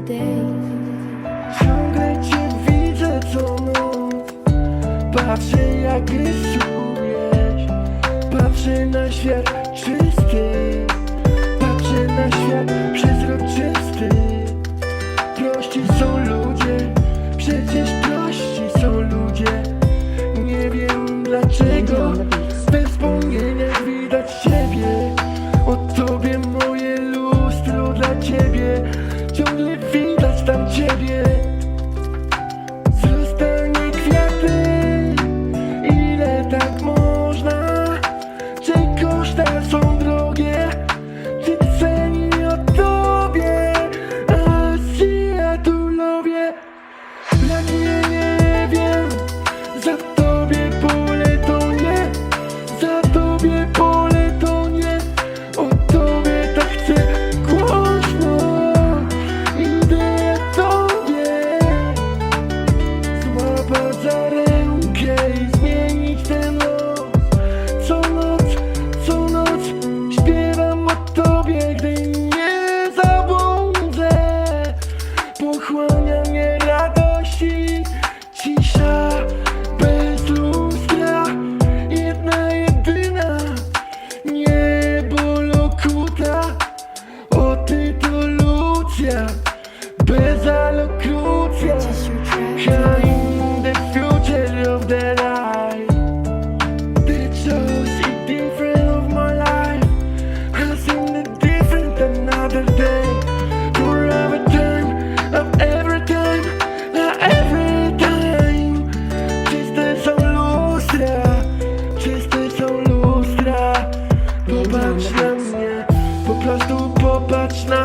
day Ciągle cię widzę co noc Patrzę jak rysujesz. Patrzę na świat czysty. Patrzę na świat przezroczysty. Prości są ludzie. Przecież prości są ludzie. Nie wiem dlaczego. We wspomnieniach widać siebie O tobie są drogie o tobie A nie, wiem Za tobie poletą nie Za tobie poletą nie. O tobie tak chcę głośno Idę tobie. Złapać za rękę i zmienić nigdy nie zabłądzę Pochłania mnie radości. Cisza Bez lustra, jedna jedyna. Niebo lokuta, o ty to lucja Patrz na mnie, po prostu popatrz na